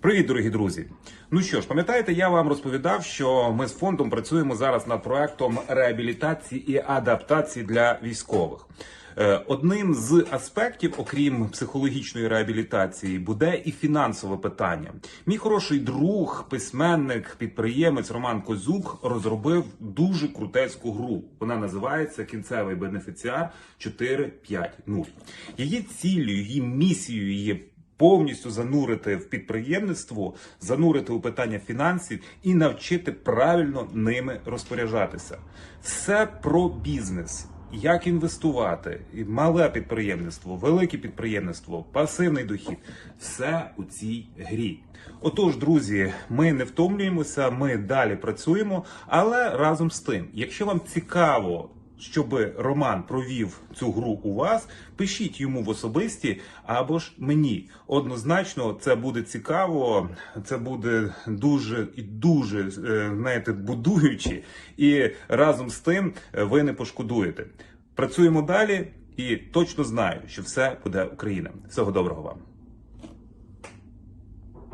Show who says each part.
Speaker 1: Привіт, дорогі друзі! Ну що ж, пам'ятаєте, я вам розповідав, що ми з фондом працюємо зараз над проектом реабілітації і адаптації для військових. Е, Одним з аспектів, окрім психологічної реабілітації, буде і фінансове питання. Мій хороший друг, письменник, підприємець Роман Козюк розробив дуже крутецьку гру. Вона називається Кінцевий бенефіціар 4.5.0. Її ціллю, її місією, її повністю занурити в підприємництво, занурити у питання фінансів і навчити правильно ними розпоряджатися. Все про бізнес. Як інвестувати, мале підприємництво, велике підприємництво, пасивний дохід все у цій грі. Отож, друзі, ми не втомлюємося, ми далі працюємо. Але разом з тим, якщо вам цікаво щоб Роман провів цю гру у вас, пишіть йому в особисті або ж мені. Однозначно, це буде цікаво, це буде дуже і дуже е, знаєте, будуючи, і разом з тим е, ви не пошкодуєте. Працюємо далі і точно знаю, що все буде Україна. Всього доброго вам.